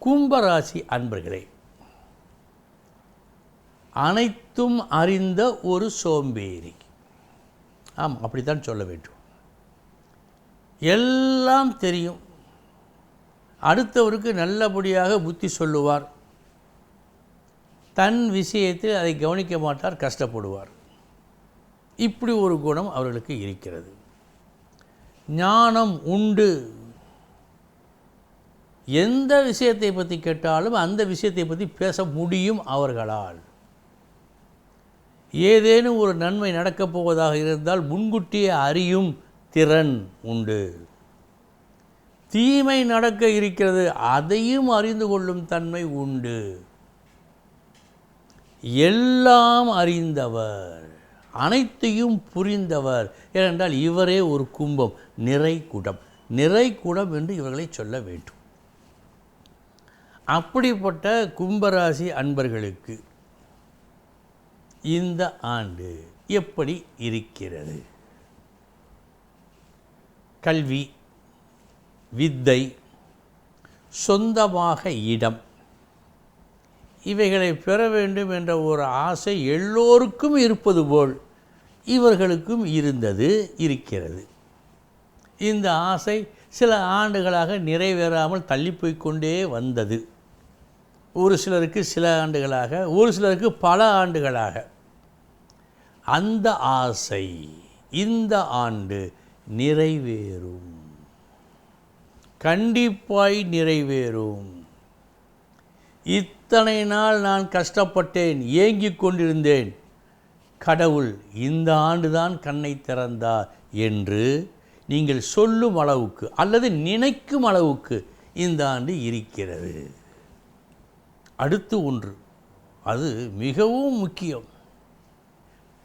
கும்பராசி அன்பர்களே அனைத்தும் அறிந்த ஒரு சோம்பேறி. ஆம் அப்படித்தான் சொல்ல வேண்டும். எல்லாம் தெரியும். அடுத்தவருக்கு நல்லபடியாக புத்தி சொல்லுவார். தன் விஷயத்தில் அதை கவனிக்க மாட்டார் கஷ்டப்படுவார். இப்படி ஒரு குணம் அவர்களுக்கு இருக்கிறது. ஞானம் உண்டு. எந்த விஷயத்தை பற்றி கேட்டாலும் அந்த விஷயத்தை பற்றி பேச முடியும் அவர்களால். ஏதேனும் ஒரு நன்மை நடக்கப் போவதாக இருந்தால் முன்கூட்டியே அறியும் திறன் உண்டு. தீமை நடக்க இருக்கிறது அதையும் அறிந்து கொள்ளும் தன்மை உண்டு. எல்லாம் அறிந்தவர் அனைத்தையும் புரிந்தவர் ஏனென்றால் இவரே ஒரு கும்பம் நிறை குடம். நிறை குடம் என்று இவர்களை சொல்ல வேண்டும். அப்படிப்பட்ட கும்பராசி அன்பர்களுக்கு இந்த ஆண்டு எப்படி இருக்கிறது? கல்வி வித்தை சொந்தமாக இடம் இவைகளை பெற வேண்டும் என்ற ஒரு ஆசை எல்லோருக்கும் இருப்பது போல் இவர்களுக்கும் இருந்தது இருக்கிறது. இந்த ஆசை சில ஆண்டுகளாக நிறைவேறாமல் தள்ளிப்போய்கொண்டே வந்தது. ஒரு சிலருக்கு சில ஆண்டுகளாக ஒரு சிலருக்கு பல ஆண்டுகளாக. அந்த ஆசை இந்த ஆண்டு நிறைவேறும். கண்டிப்பாய் நிறைவேறும். இத்தனை நாள் நான் கஷ்டப்பட்டேன் ஏங்கிக் கொண்டிருந்தேன். கடவுள் இந்த ஆண்டுதான் கண்ணை திறந்தார் என்று நீங்கள் சொல்லும் அளவுக்கு அல்லது நினைக்கும் அளவுக்கு இந்த ஆண்டு இருக்கிறது. அடுத்து ஒன்று. அது மிகவும் முக்கியம்.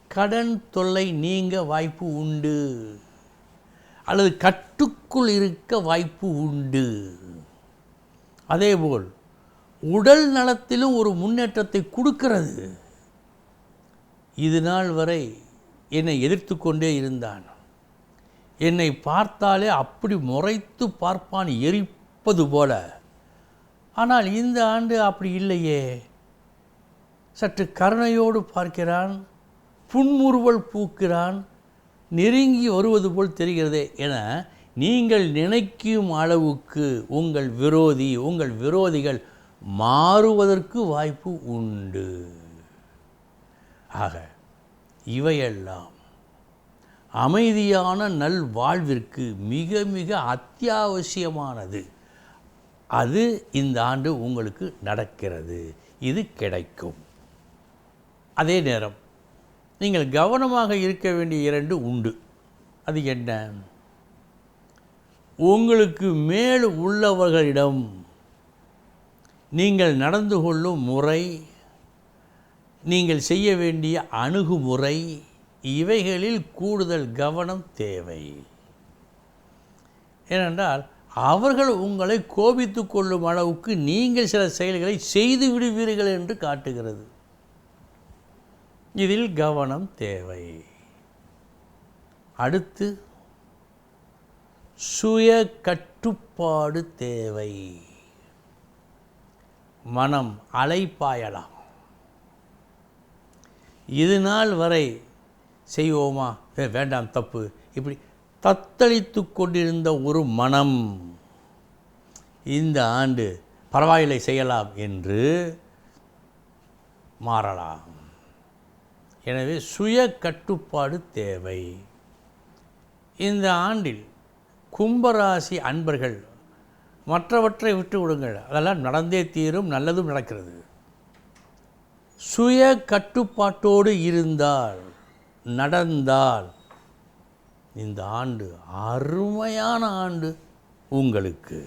கடன் தொல்லை நீங்க வாய்ப்பு உண்டு. அல்லது கட்டுக்குள் இருக்க வாய்ப்பு உண்டு. அதேபோல் உடல் நலத்திலும் ஒரு முன்னேற்றத்தை கொடுக்கிறது. இது நாள் வரை என்னை எதிர்த்து கொண்டே இருந்தான். என்னை பார்த்தாலே அப்படி முறைத்து பார்ப்பான் எரிப்பது போல. ஆனால் இந்த ஆண்டு அப்படி இல்லையே. சற்று கருணையோடு பார்க்கிறான் புன்முறுவல் பூக்கிறான் நெருங்கி வருவது போல் தெரிகிறதே என நீங்கள் நினைக்கும் அளவுக்கு உங்கள் விரோதி உங்கள் விரோதிகள் மாறுவதற்கு வாய்ப்பு உண்டு. ஆக இவையெல்லாம் அமைதியான நல் வாழ்விற்கு மிக மிக அத்தியாவசியமானது. அது இந்த ஆண்டு உங்களுக்கு நடக்கிறது. இது கிடைக்கும். அதே நேரம் நீங்கள் கவனமாக இருக்க வேண்டிய இரண்டு உண்டு. அது என்ன? உங்களுக்கு மேல் உள்ளவர்களிடம் நீங்கள் நடந்து கொள்ளும் முறை நீங்கள் செய்ய வேண்டிய அணுகுமுறை இவைகளில் கூடுதல் கவனம் தேவை. ஏனென்றால் அவர்கள் உங்களை கோபித்து கொள்ளும் அளவுக்கு நீங்கள் சில செயல்களை செய்து விடுவீர்கள் என்று காட்டுகிறது. இதில் கவனம் தேவை. அடுத்து சுய கட்டுப்பாடு தேவை. மனம் அலைப்பாயலாம். இது நாள் வரை செய்வோமா? வேண்டாம் தப்பு. இப்படி தத்தளித்து கொண்டிருந்த ஒரு மனம். இந்த ஆண்டு பரவாயில்லை செய்யலாம் என்று மாறலாம். எனவே சுய கட்டுப்பாடு தேவை. இந்த ஆண்டில் கும்பராசி அன்பர்கள் மற்றவற்றை விட்டு விடுங்கள். அதெல்லாம் நடந்தே தீரும் நல்லதும் நடக்கிறது. சுய கட்டுப்பாட்டோடு இருந்தால் நடந்தால் இந்த ஆண்டு அருமையான ஆண்டு உங்களுக்கு.